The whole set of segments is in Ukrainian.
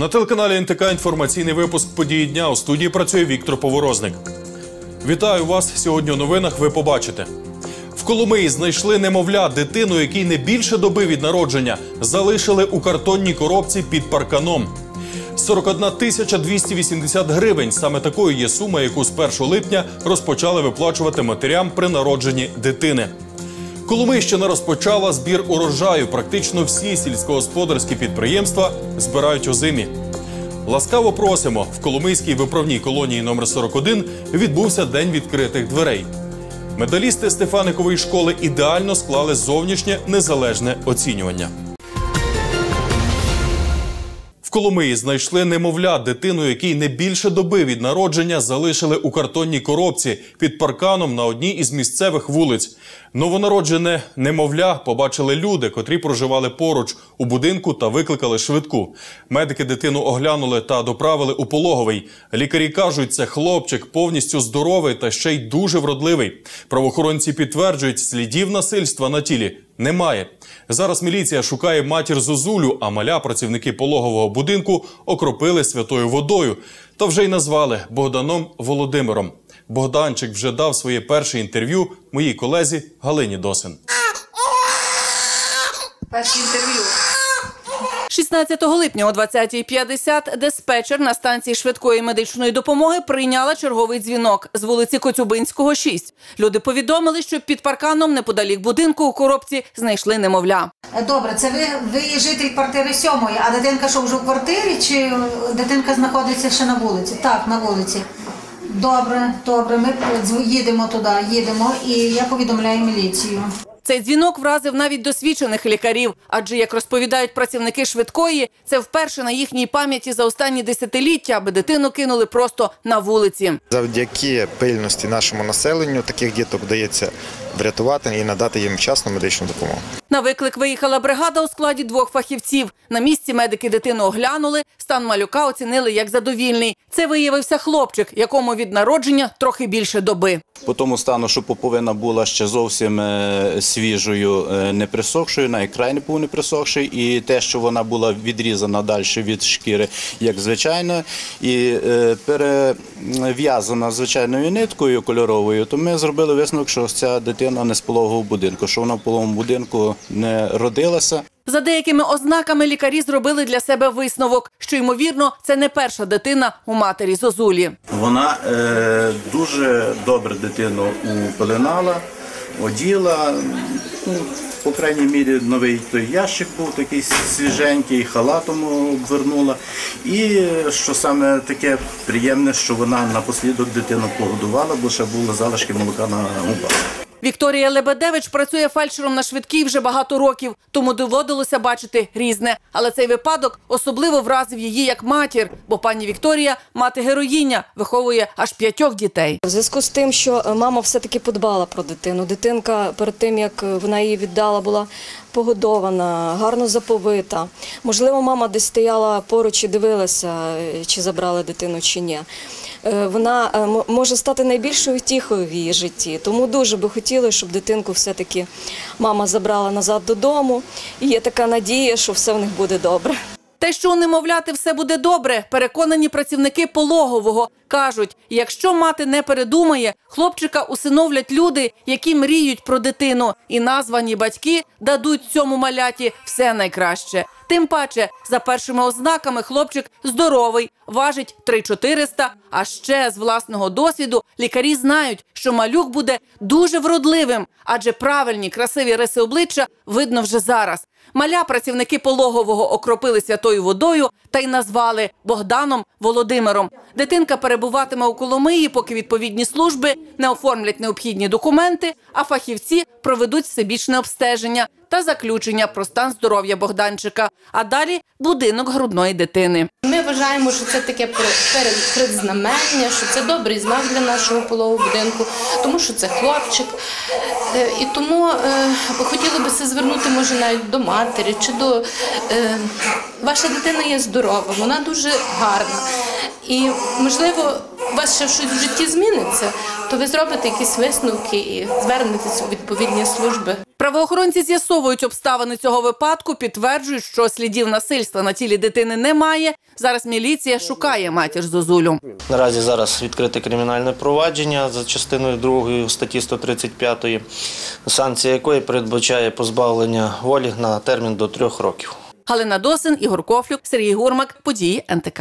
На телеканалі НТК інформаційний випуск події дня. У студії працює Віктор Поворозник. Вітаю вас. Сьогодні у новинах ви побачите. В Коломиї знайшли немовля дитину, якій не більше доби від народження залишили у картонній коробці під парканом. 41 тисяча 280 гривень. Саме такою є сума, яку з 1 липня розпочали виплачувати матерям при народженні дитини. Коломийщина розпочала збір урожаю. Практично всі сільськогосподарські підприємства збирають озимі. Ласкаво просимо в Коломийській виправній колонії номер 41 відбувся день відкритих дверей. Медалісти Стефаникової школи ідеально склали зовнішнє незалежне оцінювання. В Коломиї знайшли немовля дитину, якій не більше доби від народження залишили у картонній коробці під парканом на одній із місцевих вулиць. Новонароджене немовля побачили люди, котрі проживали поруч у будинку та викликали швидку. Медики дитину оглянули та доправили у пологовий. Лікарі кажуть, це хлопчик повністю здоровий та ще й дуже вродливий. Правоохоронці підтверджують, слідів насильства на тілі немає. Зараз міліція шукає матір Зозулю, а маля працівники пологового будинку окропили святою водою та вже й назвали Богданом Володимиром. Богданчик вже дав своє перше інтерв'ю моїй колезі Галині Досин. Перше інтерв'ю. 16 липня о 20.50 диспетчер на станції швидкої медичної допомоги прийняла черговий дзвінок з вулиці Коцюбинського, 6. Люди повідомили, що під парканом неподалік будинку у коробці знайшли немовля. Добре, це ви, ви є житель квартири сьомої, а дитинка що вже в квартирі чи дитинка знаходиться ще на вулиці? Так, на вулиці. Добре, добре, ми їдемо туди, їдемо, і я повідомляю міліцію. Цей дзвінок вразив навіть досвідчених лікарів, адже як розповідають працівники швидкої, це вперше на їхній пам'яті за останні десятиліття, аби дитину кинули просто на вулиці. Завдяки пильності нашому населенню таких діток вдається врятувати і надати їм вчасну медичну допомогу. На виклик виїхала бригада у складі двох фахівців. На місці медики дитину оглянули. Стан малюка оцінили як задовільний. Це виявився хлопчик, якому від народження трохи більше доби. По тому стану, що поповина була ще зовсім е, свіжою, е, не присохшою, на екрані був не присохший, і те, що вона була відрізана далі від шкіри, як звичайно, і е, перев'язана звичайною ниткою кольоровою, то ми зробили висновок, що ця дитина не з пологового будинку, що вона в пологовому будинку не родилася. За деякими ознаками лікарі зробили для себе висновок, що ймовірно це не перша дитина у матері Зозулі. Вона е, дуже добре дитину упеленала, оділа. Ну, по крайній мірі, новий той ящик був такий свіженький, халатом обвернула. І що саме таке приємне, що вона напослідок дитину погодувала, бо ще були залишки молока на губах. Вікторія Лебедевич працює фельдшером на швидкій вже багато років, тому доводилося бачити різне. Але цей випадок особливо вразив її як матір, бо пані Вікторія мати героїня, виховує аж п'ятьох дітей. В зв'язку з тим, що е, мама все-таки подбала про дитину. Дитинка перед тим, як вона її віддала, була погодована, гарно заповита. Можливо, мама десь стояла поруч і дивилася, е, чи забрали дитину, чи ні. Е, Вона е, може стати найбільшою втіхою в її житті. Тому дуже би хотіли, щоб дитинку все-таки мама забрала назад додому. І є така надія, що все в них буде добре. Те, що у немовляти все буде добре, переконані працівники пологового. Кажуть, якщо мати не передумає, хлопчика усиновлять люди, які мріють про дитину, і названі батьки дадуть цьому маляті все найкраще. Тим паче, за першими ознаками, хлопчик здоровий, важить 3400, А ще з власного досвіду лікарі знають, що малюк буде дуже вродливим, адже правильні красиві риси обличчя видно вже зараз. Маля працівники пологового окропили святою водою та й назвали Богданом Володимиром. Дитинка перебуватиме у Коломиї, поки відповідні служби не оформлять необхідні документи, а фахівці проведуть всебічне обстеження та заключення про стан здоров'я Богданчика. А далі будинок грудної дитини. Ми вважаємо, що це таке предзнамення, що це добрий знак для нашого полового будинку, тому що це хлопчик. Е, І тому е, хотіли би це звернути, може, навіть до матері чи до е, ваша дитина є здорова, вона дуже гарна. І можливо, у вас ще щось в житті зміниться, то ви зробите якісь висновки і звернетеся у відповідні служби. Правоохоронці з'ясовують обставини цього випадку, підтверджують, що слідів насильства на тілі дитини немає. Зараз міліція шукає матір Зозулю. Наразі зараз відкрите кримінальне провадження за частиною 2 статті 135, санкція якої передбачає позбавлення волі на термін до трьох років. Галина Досин, Ігор Кофлюк, Сергій Гурмак. Події НТК.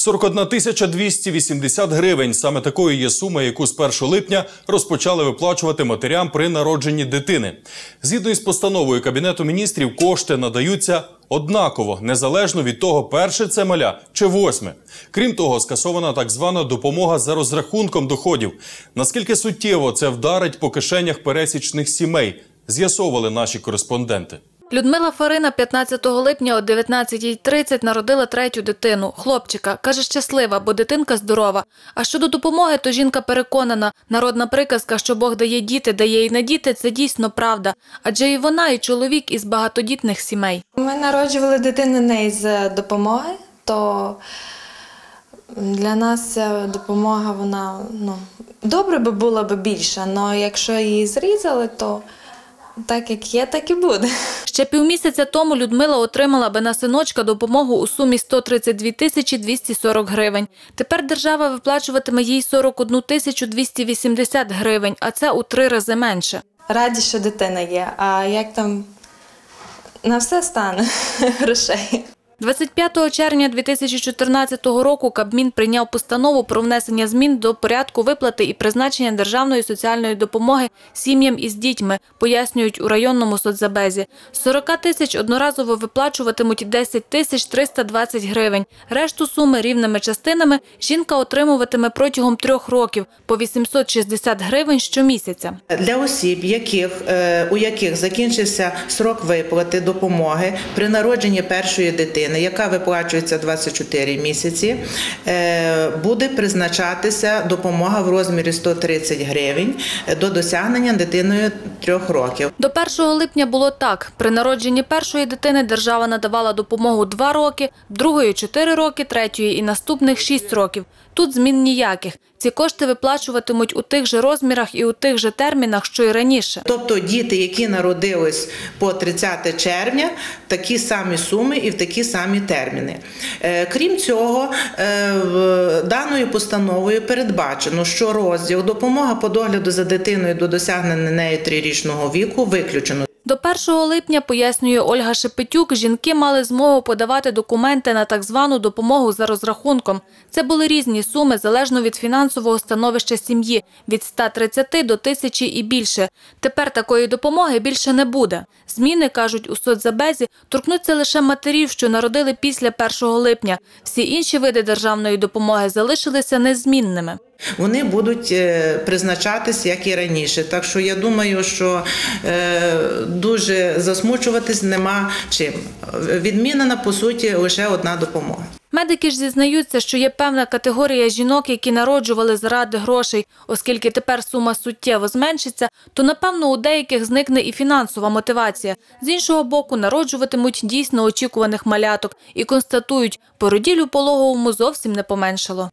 41 тисяча 280 гривень. Саме такою є сума, яку з 1 липня розпочали виплачувати матерям при народженні дитини. Згідно із постановою Кабінету міністрів, кошти надаються однаково, незалежно від того, перше це маля чи восьме. Крім того, скасована так звана допомога за розрахунком доходів. Наскільки суттєво це вдарить по кишенях пересічних сімей, з'ясовували наші кореспонденти. Людмила Фарина 15 липня о 19.30 народила третю дитину, хлопчика. Каже, щаслива, бо дитинка здорова. А щодо допомоги, то жінка переконана, народна приказка, що Бог дає діти, дає і на діти, це дійсно правда. Адже і вона, і чоловік із багатодітних сімей. Ми народжували дитину не з допомоги, то для нас ця допомога, вона ну, добре би була б більша, але якщо її зрізали, то так як є, так і буде. Ще півмісяця тому Людмила отримала би на синочка допомогу у сумі 132 тисячі 240 гривень. Тепер держава виплачуватиме їй 41 тисячу 280 гривень, а це у три рази менше. Раді, що дитина є, а як там на все стане грошей. 25 червня 2014 року Кабмін прийняв постанову про внесення змін до порядку виплати і призначення державної соціальної допомоги сім'ям із дітьми, пояснюють у районному соцзабезі. З 40 тисяч одноразово виплачуватимуть 10 тисяч 320 гривень. Решту суми рівними частинами жінка отримуватиме протягом трьох років по 860 гривень щомісяця. Для осіб, яких, е, у яких закінчився срок виплати допомоги при народженні першої дитини, яка виплачується 24 місяці, е, буде призначатися допомога в розмірі 130 гривень до досягнення дитиною трьох років. До 1 липня було так. При народженні першої дитини держава надавала допомогу 2 роки, другої 4 роки, третьої і наступних 6 років. Тут змін ніяких. Ці кошти виплачуватимуть у тих же розмірах і у тих же термінах, що й раніше. Тобто діти, які народились по 30 червня, такі самі суми і в такі самі терміни. Е, Крім цього, е, даною постановою передбачено, що розділ допомога по догляду за дитиною до досягнення нею трирічного віку виключено. До 1 липня, пояснює Ольга Шепетюк, жінки мали змогу подавати документи на так звану допомогу за розрахунком. Це були різні суми, залежно від фінансового становища сім'ї – від 130 до 1000 і більше. Тепер такої допомоги більше не буде. Зміни, кажуть у соцзабезі, торкнуться лише матерів, що народили після 1 липня. Всі інші види державної допомоги залишилися незмінними. Вони будуть е, призначатись як і раніше. Так що я думаю, що е, дуже засмучуватись нема чим. Відмінена по суті лише одна допомога. Медики ж зізнаються, що є певна категорія жінок, які народжували заради грошей. Оскільки тепер сума суттєво зменшиться, то напевно у деяких зникне і фінансова мотивація. З іншого боку, народжуватимуть дійсно очікуваних маляток і констатують, породіль пологовому зовсім не поменшало.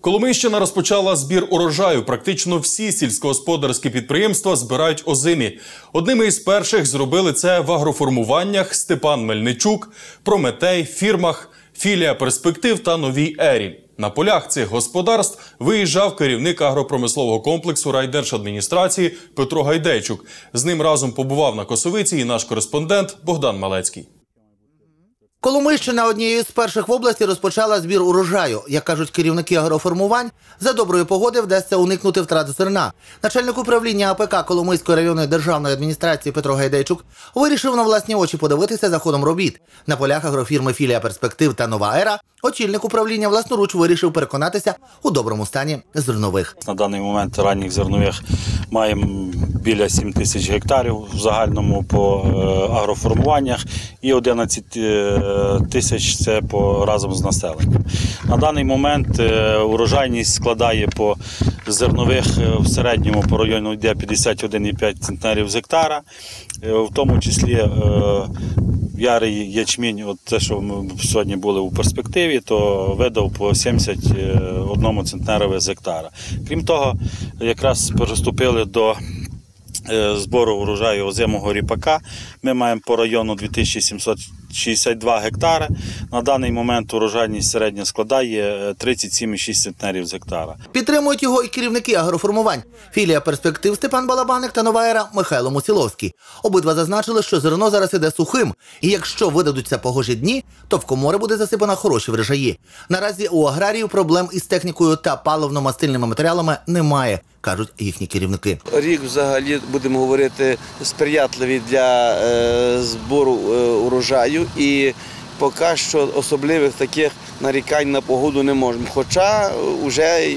Коломийщина розпочала збір урожаю. Практично всі сільськогосподарські підприємства збирають озимі. Одними із перших зробили це в агроформуваннях Степан Мельничук, Прометей, фірмах, філія перспектив та новій ері. На полях цих господарств виїжджав керівник агропромислового комплексу райдержадміністрації Петро Гайдейчук. З ним разом побував на Косовиці і наш кореспондент Богдан Малецький. Коломийщина однією з перших в області розпочала збір урожаю. Як кажуть керівники агроформувань, за доброї погоди вдасться уникнути втрат зерна. Начальник управління АПК Коломийської районної державної адміністрації Петро Гайдейчук вирішив на власні очі подивитися за ходом робіт. На полях агрофірми Філія перспектив та Нова Ера очільник управління власноруч вирішив переконатися у доброму стані зернових. На даний момент ранніх зернових маємо біля 7 тисяч гектарів в загальному по е, агроформуваннях і 11 е, тисяч це по разом з населенням. На даний момент е, урожайність складає по зернових е, в середньому по району йде 51,5 центнерів з гектара, е, в тому числі е, ярий ячмінь, от те, що ми сьогодні були у перспективі, то видав по 71 центнерові з гектара. Крім того, якраз приступили до е, збору урожаю озимого ріпака. Ми маємо по району 2762 гектари. На даний момент урожайність середня складає е, 37,6 центнерів з гектара. Підтримують його і керівники агроформувань. Філія перспектив Степан Балабаник та нова ера Михайло Мусіловський. Обидва зазначили, що зерно зараз іде сухим, і якщо видадуться погожі дні, то в комори буде засипано хороші врожаї. Наразі у аграріїв проблем із технікою та паливно-мастильними матеріалами немає, кажуть їхні керівники. Рік взагалі будемо говорити сприятливий для е, збору е, урожаю і поки що особливих таких нарікань на погоду не можемо. Хоча вже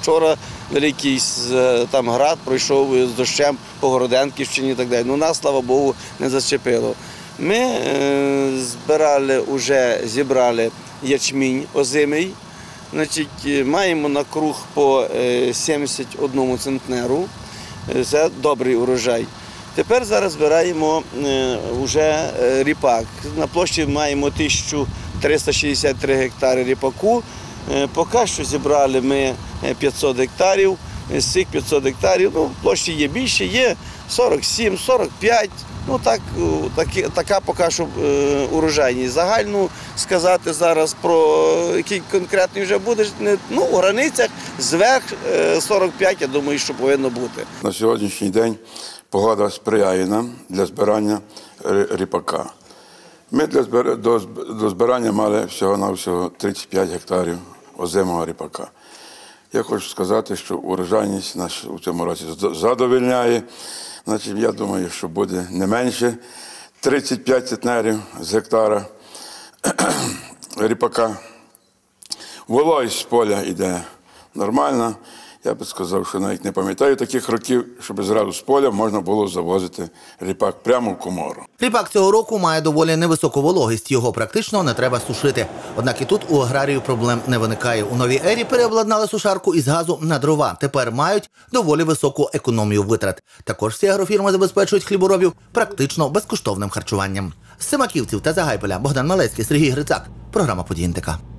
вчора великий е, там град пройшов з дощем по Городенківщині і так далі. Ну нас, слава Богу, не зачепило. Ми е, збирали вже зібрали ячмінь озимий. Значить, е, маємо на круг по е, 71 центнеру. Е, Це добрий урожай. Тепер зараз збираємо вже ріпак. На площі маємо 1363 гектари ріпаку. Е, Поки що зібрали ми е, 500 гектарів. З цих 500 гектарів ну, площі є більше, є 47, 45. Ну так, е, такі, така поки що е, урожайність. Загальну сказати зараз про який конкретний вже буде, ну, у границях зверх е, 45, я думаю, що повинно бути. На сьогоднішній день погода сприяє нам для збирання ріпака. Ми для збир- до, збирання мали всього-навсього 35 гектарів озимого ріпака. Я хочу сказати, що урожайність нас у цьому році з- задовольняє. Значить, я думаю, що буде не менше 35 центнерів з гектара ріпака. Вологість з поля йде нормально. Я би сказав, що навіть не пам'ятаю таких років, щоб зразу з поля можна було завозити ріпак прямо в комору. Ріпак цього року має доволі невисоку вологість, його практично не треба сушити. Однак і тут у аграріїв проблем не виникає. У новій ері переобладнали сушарку із газу на дрова. Тепер мають доволі високу економію витрат. Також всі агрофірми забезпечують хліборобів практично безкоштовним харчуванням. З Семаківців та Загайполя Богдан Малецький, Сергій Грицак. Програма «Події НТК».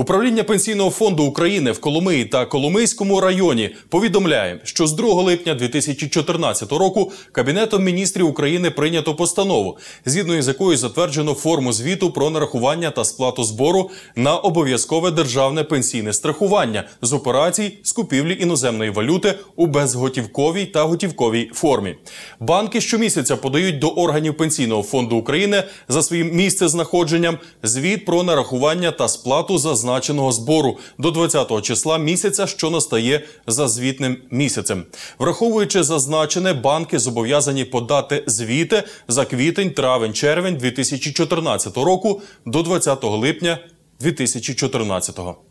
Управління Пенсійного фонду України в Коломиї та Коломийському районі повідомляє, що з 2 липня 2014 року Кабінетом міністрів України прийнято постанову, згідно із якою затверджено форму звіту про нарахування та сплату збору на обов'язкове державне пенсійне страхування з операцій з купівлі іноземної валюти у безготівковій та готівковій формі. Банки щомісяця подають до органів Пенсійного фонду України за своїм місцезнаходженням звіт про нарахування та сплату зазначеного збору до 20-го числа місяця, що настає за звітним місяцем. Враховуючи зазначене, банки зобов'язані подати звіти за квітень, травень, червень 2014 року до 20 липня 2014 року.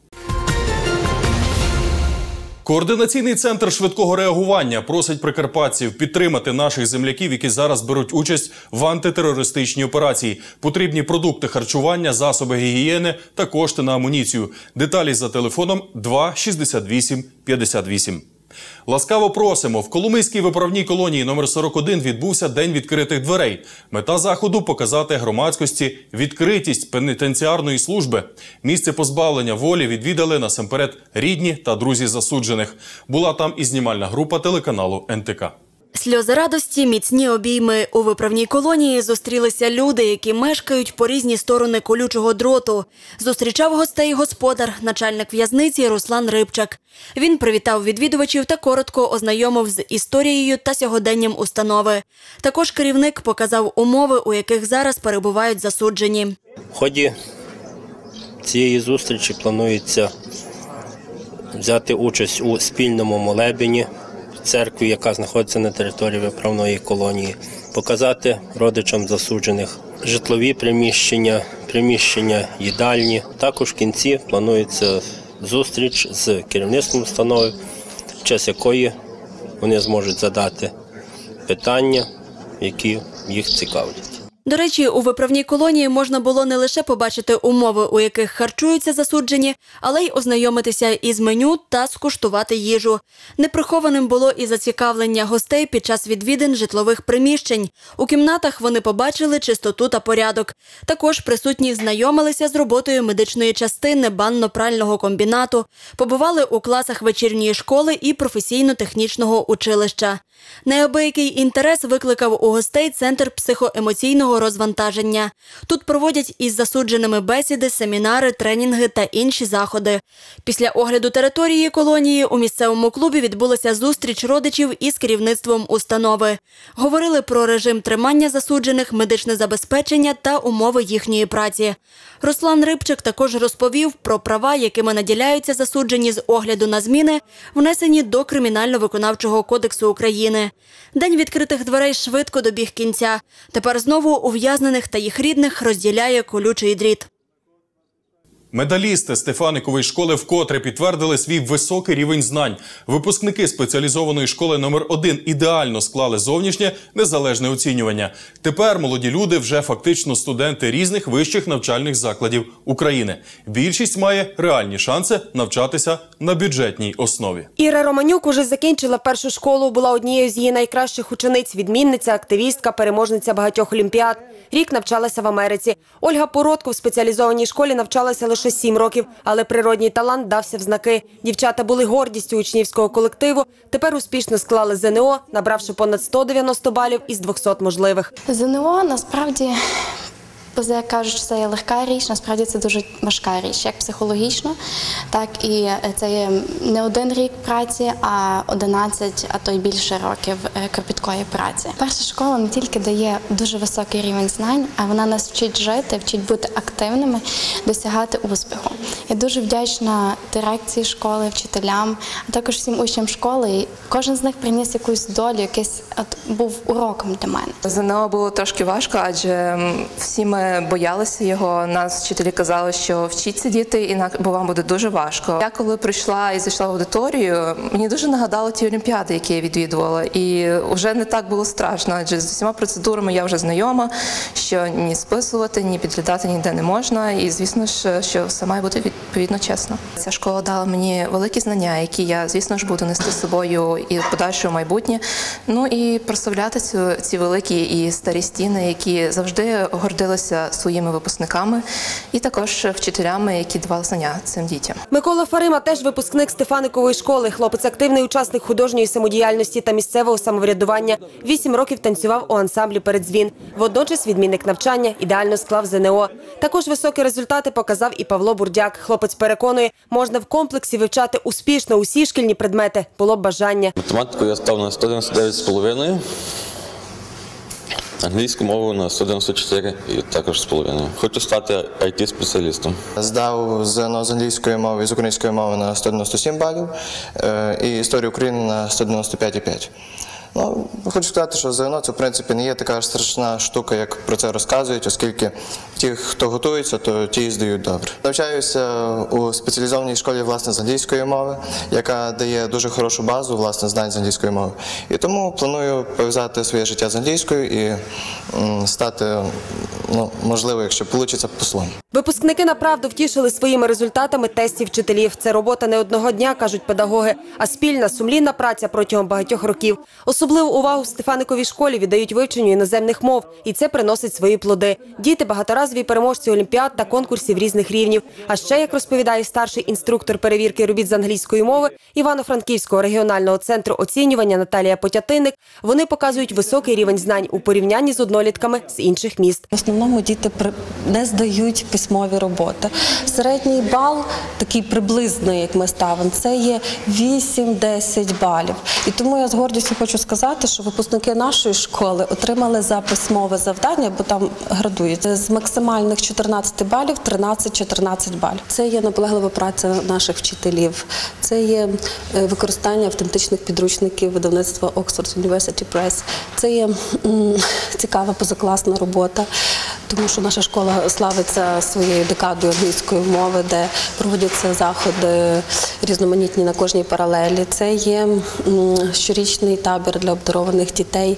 Координаційний центр швидкого реагування просить прикарпатців підтримати наших земляків, які зараз беруть участь в антитерористичній операції. Потрібні продукти харчування, засоби гігієни та кошти на амуніцію. Деталі за телефоном 2 68 58. Ласкаво просимо. В Коломийській виправній колонії номер 41 відбувся День відкритих дверей. Мета заходу показати громадськості відкритість пенітенціарної служби. Місце позбавлення волі відвідали насамперед рідні та друзі засуджених. Була там і знімальна група телеканалу НТК. Сльози радості, міцні обійми. У виправній колонії зустрілися люди, які мешкають по різні сторони колючого дроту. Зустрічав гостей господар, начальник в'язниці Руслан Рибчак. Він привітав відвідувачів та коротко ознайомив з історією та сьогоденням установи. Також керівник показав умови, у яких зараз перебувають засуджені. В ході цієї зустрічі планується взяти участь у спільному молебені церкві, яка знаходиться на території виправної колонії, показати родичам засуджених житлові приміщення, приміщення їдальні. Також в кінці планується зустріч з керівництвом установи, в час якої вони зможуть задати питання, які їх цікавлять. До речі, у виправній колонії можна було не лише побачити умови, у яких харчуються засуджені, але й ознайомитися із меню та скуштувати їжу. Неприхованим було і зацікавлення гостей під час відвідин житлових приміщень. У кімнатах вони побачили чистоту та порядок. Також присутні знайомилися з роботою медичної частини банно-прального комбінату, побували у класах вечірньої школи і професійно-технічного училища. Неабиякий інтерес викликав у гостей центр психоемоційного розвантаження. Тут проводять із засудженими бесіди, семінари, тренінги та інші заходи. Після огляду території колонії у місцевому клубі відбулася зустріч родичів із керівництвом установи. Говорили про режим тримання засуджених, медичне забезпечення та умови їхньої праці. Руслан Рибчик також розповів про права, якими наділяються засуджені з огляду на зміни, внесені до Кримінально-виконавчого кодексу України. День відкритих дверей швидко добіг кінця. Тепер знову ув'язнених та їх рідних розділяє колючий дріт. Медалісти Стефаникової школи вкотре підтвердили свій високий рівень знань. Випускники спеціалізованої школи номер 1 ідеально склали зовнішнє незалежне оцінювання. Тепер молоді люди вже фактично студенти різних вищих навчальних закладів України. Більшість має реальні шанси навчатися на бюджетній основі. Іра Романюк уже закінчила першу школу, була однією з її найкращих учениць, відмінниця, активістка, переможниця багатьох олімпіад. Рік навчалася в Америці. Ольга Породко в спеціалізованій школі навчалася лише сім років, але природній талант дався в знаки. Дівчата були гордістю учнівського колективу. Тепер успішно склали ЗНО, набравши понад 190 балів із 200 можливих. ЗНО насправді, поза кажуть, що це є легка річ, насправді це дуже важка річ, як психологічно, так і це є не один рік праці, а 11, а то й більше років е, кропіткої праці. Перша школа не тільки дає дуже високий рівень знань, а вона нас вчить жити, вчить бути активними, досягати успіху. Я дуже вдячна дирекції школи, вчителям, а також всім учням школи. Кожен з них приніс якусь долю, якийсь от був уроком для мене. ЗНО було трошки важко, адже всі ми боялися його. Нас вчителі казали, що вчіться діти, бо вам буде дуже важко. Я коли прийшла і зайшла в аудиторію, мені дуже нагадало ті олімпіади, які я відвідувала, і вже не так було страшно, адже з усіма процедурами я вже знайома, що ні списувати, ні підглядати ніде не можна. І звісно ж, що все має бути відповідно чесно. Ця школа дала мені великі знання, які я, звісно ж, буду нести з собою і в подальше майбутнє. Ну і прославляти цю ці великі і старі стіни, які завжди гордилися своїми випускниками, і також вчителями, які давали знання цим дітям. Микола Фарима теж випускник Стефаникової школи. Хлопець активний учасник художньої самодіяльності та місцевого самоврядування. Вісім років танцював у ансамблі передзвін. Водночас відмінник навчання ідеально склав ЗНО. Також високі результати показав і Павло Бурдяк. Хлопець переконує, можна в комплексі вивчати успішно усі шкільні предмети. Було б бажання. Математику я став на 199,5. Англійську мову на 194 і також з половиною. Хочу стати IT-спеціалістом. Здав ЗНО з англійської мови і з української мови на 197 балів е, і історію України на 195,5. Ну, хочу сказати, що ЗНО це в принципі не є така ж страшна штука, як про це розказують, оскільки ті, хто готується, то ті здають добре. Навчаюся у спеціалізованій школі власне з англійської мови, яка дає дуже хорошу базу власне знань з англійської мови. І тому планую пов'язати своє життя з англійською і стати, ну можливо, якщо вийде, послом. Випускники направду втішили своїми результатами тестів вчителів. Це робота не одного дня, кажуть педагоги, а спільна сумлінна праця протягом багатьох років. Особливу увагу в Стефаниковій школі віддають вивченню іноземних мов, і це приносить свої плоди. Діти багаторазові переможці олімпіад та конкурсів різних рівнів. А ще, як розповідає старший інструктор перевірки робіт з англійської мови Івано-Франківського регіонального центру оцінювання Наталія Потятинник, вони показують високий рівень знань у порівнянні з однолітками з інших міст. В основному діти не здають письмові роботи. Середній бал, такий приблизний, як ми ставимо, це є 8-10 балів. І тому я з гордістю хочу сказати, що випускники нашої школи отримали за письмове завдання, бо там градують з максимальних 14 балів 13-14 балів. Це є наполеглива праця наших вчителів, це є е, використання автентичних підручників видавництва Oxford University Press. Це є цікава позакласна робота, тому що наша школа славиться своєю декадою англійської мови, де проводяться заходи різноманітні на кожній паралелі. Це є щорічний табір для обдарованих дітей.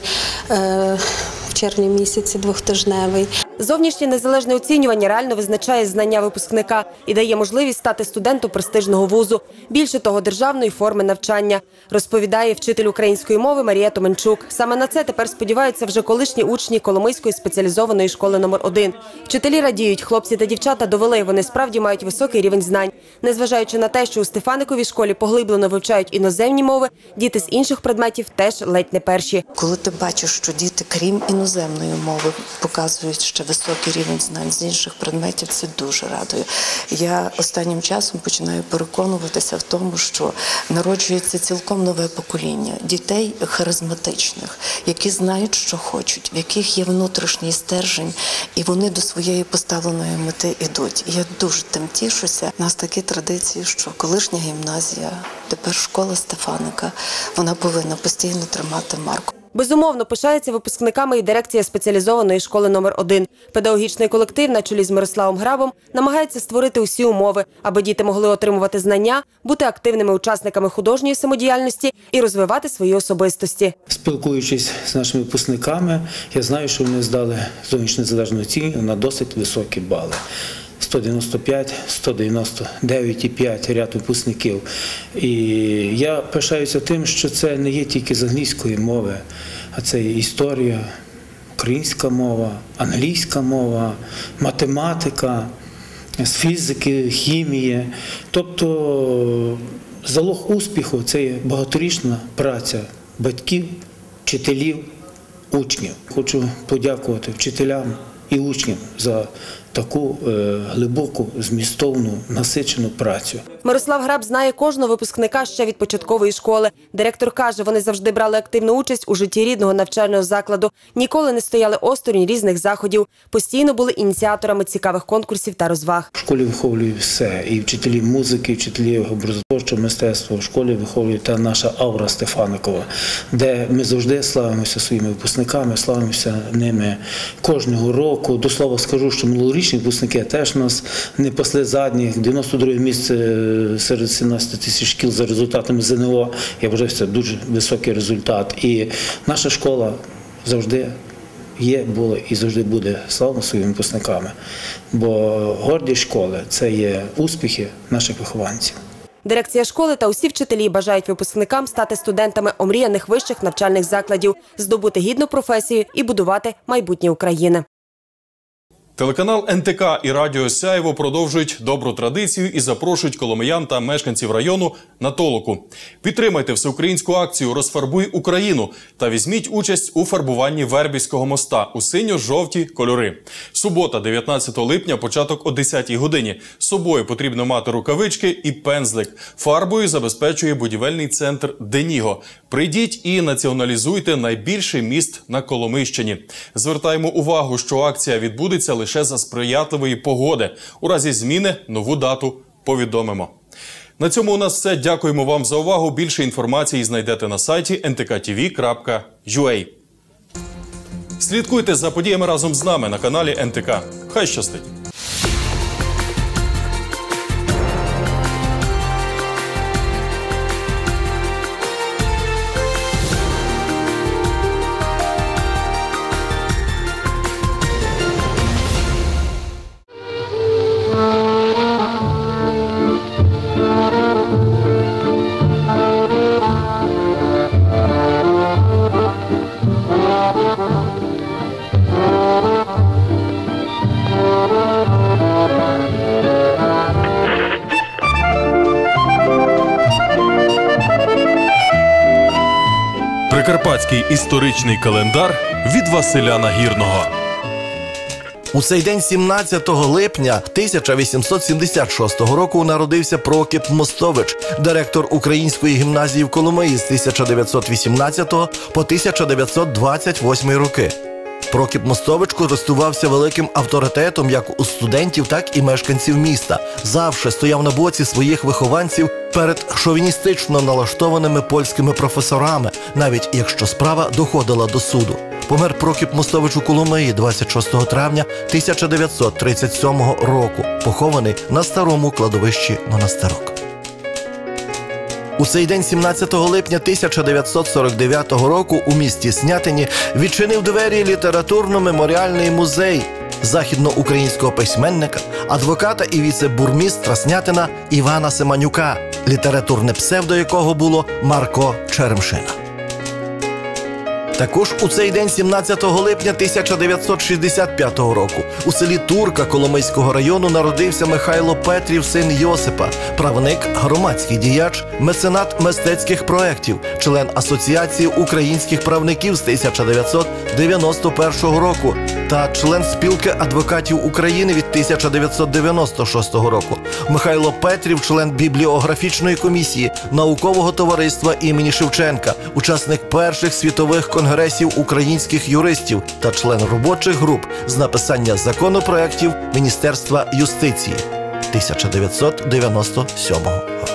в червні місяці двохтижневий. Зовнішнє незалежне оцінювання реально визначає знання випускника і дає можливість стати студенту престижного вузу. Більше того, державної форми навчання, розповідає вчитель української мови Марія Томенчук. Саме на це тепер сподіваються вже колишні учні Коломийської спеціалізованої школи номер 1 Вчителі радіють, хлопці та дівчата довели, вони справді мають високий рівень знань. Незважаючи на те, що у Стефаниковій школі поглиблено вивчають іноземні мови, діти з інших предметів теж ледь не перші. Коли ти бачиш, що діти, крім іноземної мови, показують ще високий рівень знань з інших предметів, це дуже радує. Я останнім часом починаю переконуватися в тому, що народжується цілком нове покоління дітей харизматичних, які знають, що хочуть, в яких є внутрішній стержень, і вони до своєї поставленої мети йдуть. Я дуже тим тішуся. У нас такі традиції, що колишня гімназія, тепер школа Стефаника, вона повинна постійно тримати марку. Безумовно, пишається випускниками і дирекція спеціалізованої школи номер 1 Педагогічний колектив на чолі з Мирославом Грабом намагається створити усі умови, аби діти могли отримувати знання, бути активними учасниками художньої самодіяльності і розвивати свої особистості. Спілкуючись з нашими випускниками, я знаю, що вони здали зовнішньо незалежну оцінку на досить високі бали. 195, 199,5 ряд випускників. І я пишаюся тим, що це не є тільки з англійської мови, а це є історія, українська мова, англійська мова, математика, з фізики, хімії. Тобто залог успіху це є багаторічна праця батьків, вчителів, учнів. Хочу подякувати вчителям і учням за таку е, глибоку, змістовну, насичену працю. Мирослав Граб знає кожного випускника ще від початкової школи. Директор каже, вони завжди брали активну участь у житті рідного навчального закладу, ніколи не стояли осторонь різних заходів, постійно були ініціаторами цікавих конкурсів та розваг. В школі виховують все. І вчителі музики, і вчителі образотворчого мистецтва. В школі виховує та наша аура Стефаникова, де ми завжди славимося своїми випускниками, славимося ними кожного року. До слова скажу, що минулорічні випускники теж нас не пасли задніх. 92 місце серед 17 тисяч шкіл за результатами ЗНО. Я вважаю, це дуже високий результат. І наша школа завжди є, була і завжди буде славна своїми випускниками. Бо гордість школи це є успіхи наших вихованців. Дирекція школи та усі вчителі бажають випускникам стати студентами омріяних вищих навчальних закладів, здобути гідну професію і будувати майбутнє України. Телеканал НТК і Радіо Сяєво продовжують добру традицію і запрошують коломиян та мешканців району на толоку. Підтримайте всеукраїнську акцію Розфарбуй Україну та візьміть участь у фарбуванні Вербівського моста у синьо-жовті кольори. Субота, 19 липня, початок о 10 годині. З собою потрібно мати рукавички і пензлик. Фарбою забезпечує будівельний центр Деніго. Прийдіть і націоналізуйте найбільший міст на Коломищині. Звертаємо увагу, що акція відбудеться лише за сприятливої погоди. У разі зміни нову дату повідомимо. На цьому у нас все. Дякуємо вам за увагу. Більше інформації знайдете на сайті ntkTV.ua. Слідкуйте за подіями разом з нами на каналі НТК. Хай щастить! Прикарпатський історичний календар від Василя Нагірного. У цей день, 17 липня 1876 року, народився Прокіп Мостович, директор Української гімназії в Коломиї з 1918 по 1928 роки. Прокіп Мостович користувався великим авторитетом як у студентів, так і мешканців міста. Завше стояв на боці своїх вихованців перед шовіністично налаштованими польськими професорами, навіть якщо справа доходила до суду. Помер Прокіп Мостович у Коломиї 26 травня 1937 року, похований на старому кладовищі монастирок. У цей день, 17 липня 1949 року, у місті Снятині відчинив двері літературно-меморіальний музей західноукраїнського письменника, адвоката і віце-бурмістра Снятина Івана Семанюка, літературне псевдо якого було Марко Черемшина. Також у цей день, 17 липня 1965 року, у селі Турка Коломийського району народився Михайло Петрів, син Йосипа, правник, громадський діяч, меценат мистецьких проєктів, член Асоціації українських правників з 1991 року та член спілки адвокатів України від 1996 року. Михайло Петрів, член бібліографічної комісії наукового товариства імені Шевченка, учасник перших світових конгресів українських юристів та член робочих груп з написання законопроєктів Міністерства юстиції 1997 року.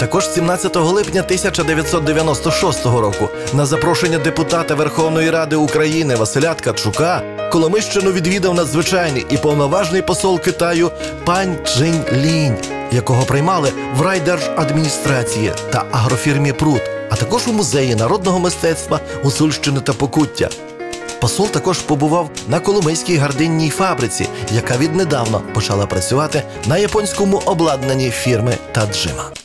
Також 17 липня 1996 року на запрошення депутата Верховної Ради України Василя Ткачука Коломищину відвідав надзвичайний і повноважний посол Китаю пань Чжинь Лінь, якого приймали в райдержадміністрації та агрофірмі Прут, а також у музеї народного мистецтва Гуцульщини та Покуття. Посол також побував на Коломийській гардинній фабриці, яка віднедавна почала працювати на японському обладнанні фірми Таджима.